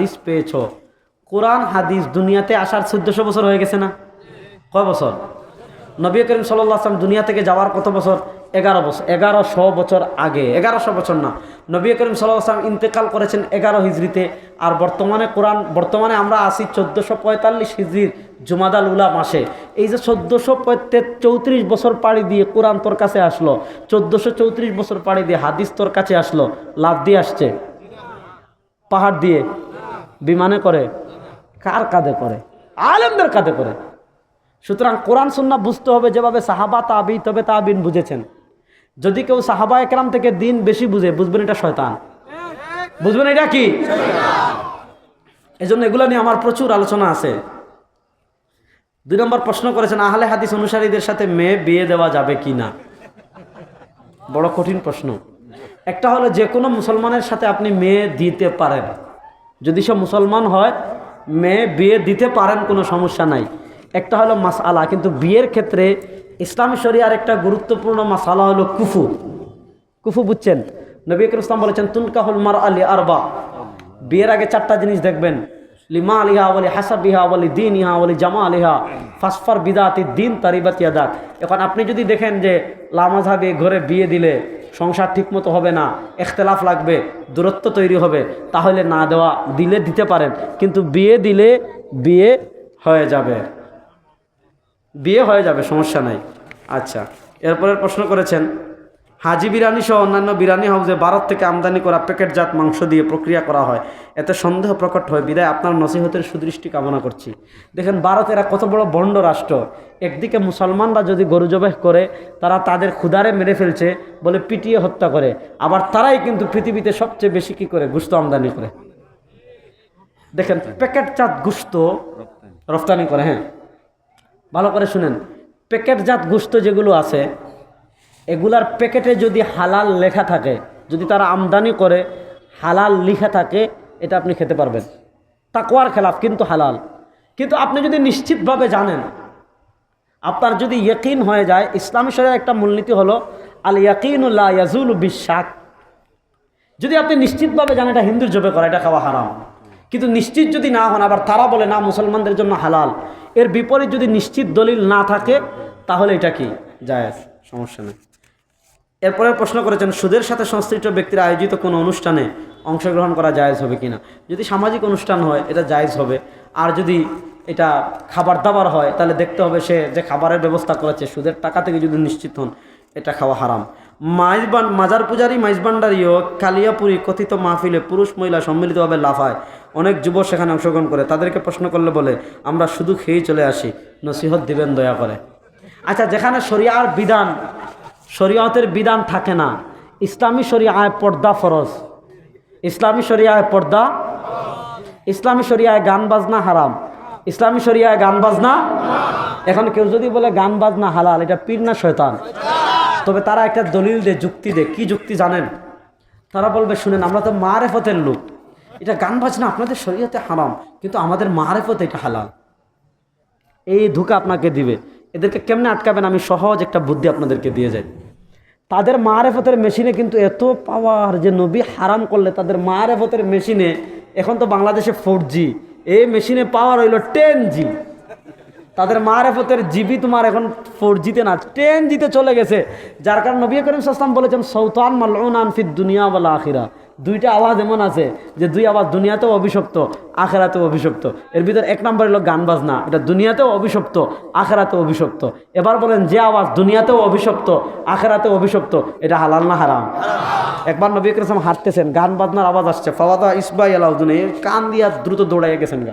হাদিস পেয়েছ। কোরআন, হাদিস দুনিয়াতে আসার চোদ্দশো বছর হয়ে গেছে না? কয় বছর? নবী করিম সাল্লাহ আসলাম দুনিয়া থেকে যাওয়ার কত বছর? এগারো বছর, এগারোশো বছর আগে, এগারোশো বছর না। নবী করিম সাল্লাহ আসলাম ইন্তেকাল করেছেন এগারো হিজড়িতে। আর বর্তমানে কোরআন, বর্তমানে আমরা আসি চোদ্দোশো পঁয়তাল্লিশ হিজড়ির জুমাদাল উলা মাসে। এই যে চোদ্দোশো চৌত্রিশ বছর পাড়ি দিয়ে কোরআন তোর কাছে আসলো, চোদ্দোশো চৌত্রিশ বছর পাড়ি দিয়ে হাদিস তোর কাছে আসলো লাভ দিয়ে আসছে। পাহাড় দিয়ে। বিমানে করে? কার কাঁধে করে? আলেমদের কাঁধে করে। সুতরাং কোরআন সুন্না বুঝতে হবে যেভাবে সাহাবা, তাবি, তবে তাবিন বুঝেছেন। যদি কেউ সাহাবা একরাম থেকে দিন বেশি বুঝে, বুঝবেন এটা শয়তান। বুঝবেন এটা কি? এই জন্য এগুলো নিয়ে আমার প্রচুর আলোচনা আছে। দুই নম্বর প্রশ্ন করেছেন, আহলে হাদিস অনুসারীদের সাথে মেয়ে বিয়ে দেওয়া যাবে কি না? বড় কঠিন প্রশ্ন। একটা হলো যে কোনো মুসলমানের সাথে আপনি মেয়ে দিতে পারেন। যদি সে মুসলমান হয়, মেয়ে বিয়ে দিতে পারেন, কোনো সমস্যা নাই। একটা হলো মাসালা, কিন্তু বিয়ের ক্ষেত্রে ইসলামী শরিয়ার একটা গুরুত্বপূর্ণ মাসালা হলো কুফু। কুফু বুঝছেন? নবী ইসলাম বলেছেন, তুনকাহুল মার আলী আরবা। বিয়ের আগে চারটা জিনিস দেখবেন। লিমা আলিহা বলি হাসাব ইহা বলি দিন ইহা বলি জামা আলিহা ফাসফার বিদাতি দিন তারিবাত ইয়াদাত এখন আপনি যদি দেখেন যে লামা লামাঝাবে ঘরে বিয়ে দিলে সংসার ঠিকমতো হবে না, এখতলাফ লাগবে, দূরত্ব তৈরি হবে, তাহলে না দেওয়া, দিলে দিতে পারেন, কিন্তু বিয়ে দিলে বিয়ে হয়ে যাবে। বিয়ে হয়ে যাবে, সমস্যা নাই। আচ্ছা এরপরের প্রশ্ন করেছেন হাজি বিরিয়ানি সহ অন্যান্য বিরিয়ানি হাউসে ভারত থেকে আমদানি করা প্যাকেটজাত মাংস দিয়ে প্রক্রিয়া করা হয়, এতে সন্দেহ প্রকট হয়। বিদায়, আপনার নসিহতের সুদৃষ্টি কামনা করছি। দেখেন, ভারত এরা কত বড় বন্ড রাষ্ট্র। একদিকে মুসলমানরা যদি গরু জবেহ করে, তারা তাদের ক্ষুধারে মেরে ফেলছে বলে পিটিয়ে হত্যা করে। আবার তারাই কিন্তু পৃথিবীতে সবচেয়ে বেশি কি করে? গুস্ত আমদানি করে। দেখেন, প্যাকেটজাত গুস্ত রফতানি করে হ্যাঁ। ভালো করে শুনেন। প্যাকেটজাত গোস্ত যেগুলো আছে এগুলার প্যাকেটে যদি হালাল লেখা থাকে, যদি তারা আমদানি করে, হালাল লিখা থাকে, এটা আপনি খেতে পারবেন। তাকওয়ার খেলাফ কিন্তু হালাল। কিন্তু আপনি যদি নিশ্চিতভাবে জানেন, আপনার যদি ইয়কিন হয়ে যায়, ইসলামী শরীর একটা মূলনীতি হলো, আল ইয়াকিনুল্লাহ ইয়াজুল বিশ্বাক যদি আপনি নিশ্চিতভাবে জানেন এটা হিন্দুর জবে করা, এটা খাওয়া হারাম। কিন্তু নিশ্চিত যদি না হন, আবার তারা বলে, না, মুসলমানদের জন্য হালাল। এর বিপরীত যদি নিশ্চিত দলিল না থাকে, তাহলে এটা কি? জায়েজ, সমস্যা নেই। এরপরে প্রশ্ন করেছেন, সুদের সাথে সংশ্লিষ্ট ব্যক্তিরা আয়োজিত কোনো অনুষ্ঠানে অংশগ্রহণ করা জায়েজ হবে কিনা? যদি সামাজিক অনুষ্ঠান হয়, এটা জায়েজ হবে। আর যদি এটা খাবার দাবার হয়, তাহলে দেখতে হবে সে যে খাবারের ব্যবস্থা করেছে, সুদের টাকা থেকে যদি নিশ্চিত হন, এটা খাওয়া হারাম। মাইজবান, মাজার পূজারি মাইজবান্ডারিও কালিয়াপুরি কথিত মাহফিলে পুরুষ মহিলা সম্মিলিতভাবে লাফায়। অনেক যুব সেখানে অংশগ্রহণ করে। তাদেরকে প্রশ্ন করলে বলে, আমরা শুধু খেয়েই চলে আসি। নসিহত দিবেন দয়া করে। আচ্ছা যেখানে শরিয়ার বিধান শরীয়তের বিধান থাকে না। ইসলামী শরিয়ায় পর্দা ফরজ। ইসলামী শরিয়ায় পর্দা ইসলামী শরিয়ায় গান বাজনা হারাম। ইসলামী শরিয়ায় গান বাজনা এখন কেউ যদি বলে গান বাজনা হালাল, এটা পীর না শয়তান? তবে তারা একটা দলিল দে যুক্তি দে কি যুক্তি জানেন? তারা বলবে, শুনেন, আমরা তো মারেফতের লোক। এটা গান বাজনা আপনাদের শরীয়তে হারাম, কিন্তু আমাদের মারেফত এটা হালাল। এই ধোকা আপনাকে দিবে। এদেরকে কেমনে আটকাবেন? আমি সহজ একটা বুদ্ধি আপনাদেরকে দিয়ে যাই। তাদের মারেফতের মেশিনে কিন্তু এত পাওয়ার যে নবী হারাম করলে তাদের মারেফতের মেশিনে এখন তো বাংলাদেশে ফোর জি এই মেশিনে পাওয়ার হইল টেন জি তাদের মারেফতের জিবি তোমার এখন ফোর জিতে না টেন জিতে চলে গেছে। যার কারণে নবী করিম সাসলাম বলেছেন, সৌতান মাল্লাউন আনফিদ দুনিয়া বলা আখিরা। দুইটা আওয়াজ এমন আছে যে দুই আওয়াজ দুনিয়াতেও অভিশপ্ত আখেরাতেও অভিশপ্ত। এর ভিতর এক নম্বর হলো গান বাজনা এটা দুনিয়াতেও অভিশপ্ত আখেরাতেও অভিশপ্ত। এবার বলেন যে আওয়াজ দুনিয়াতেও অভিশপ্ত আখেরাতেও অভিশপ্ত এটা হালাল না হারাম? একবার নবী করিম হাঁটতেছেন গান বাজনার আওয়াজ আসছে ফাওয়াদা ইসবাই আলাউদ্দিন কান দিয়া দ্রুত দৌড়াইয়া গেছেন গা।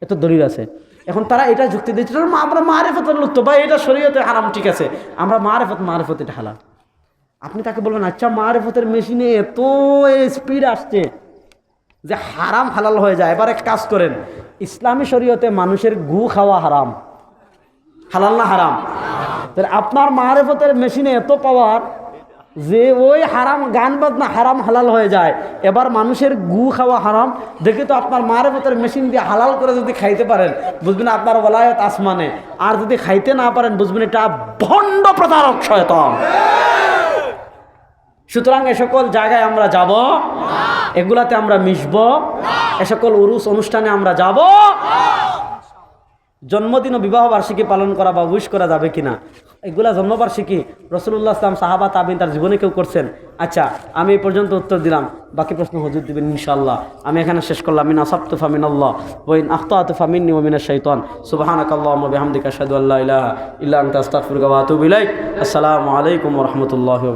এত দলিল আছে। এখন তারা এটা যুক্তি দিচ্ছে "মা, আমরা মারেফতের লোক তো ভাই এটা শরীয়তে হারাম ঠিক আছে। আমরা মারেফত মারেফত এটা হালাল। আপনি তাকে বলবেন আচ্ছা মারেফতের মেশিনে এত স্পিড আসছে যে হারাম হালাল হয়ে যায়। এবার এক কাজ করেন, ইসলামী শরীয়তে মানুষের গু খাওয়া হারাম। হালাল না হারাম? তাহলে আপনার মারেফতের মেশিনে এত পাওয়ার যে ওই হারাম গান বাজনা হারাম হালাল হয়ে যায়। এবার মানুষের গু খাওয়া হারাম। দেখে তো আপনার মারেফতের মেশিন দিয়ে হালাল করে যদি খাইতে পারেন, বুঝবেন আপনার বলায়ত আসমানে। আর যদি খাইতে না পারেন, বুঝবেন এটা ভণ্ড প্রতারক শয়তান। সুতরাং এ সকল জায়গায় আমরা যাব। এগুলাতে আমরা মিশব। এ সকল উরুস অনুষ্ঠানে আমরা যাব। জন্মদিন ও বিবাহ বার্ষিকী পালন করা বা উইশ করা যাবে কিনা? এগুলা জন্মবার্ষিকী রসুল্লাহ আসলাম সাহাবা, তাবিন তার জীবনে কেউ করছেন? আচ্ছা আমি এই পর্যন্ত উত্তর দিলাম। বাকি প্রশ্ন হজুর দিবেন ইনশাল্লাহ আমি এখানে শেষ করলাম। মিনা সাপ্তু ফামিন আল্লাহ ওইন আখতাতু ফামিন্নি ওমিনা শাইতান। সুবহানাক আল্লাহুম্মা বিহামদিকা আশহাদু আল্লা ইলাহা ইল্লা ইলাইক। আসসালামু আলাইকুম রাহমাতুল্লাহি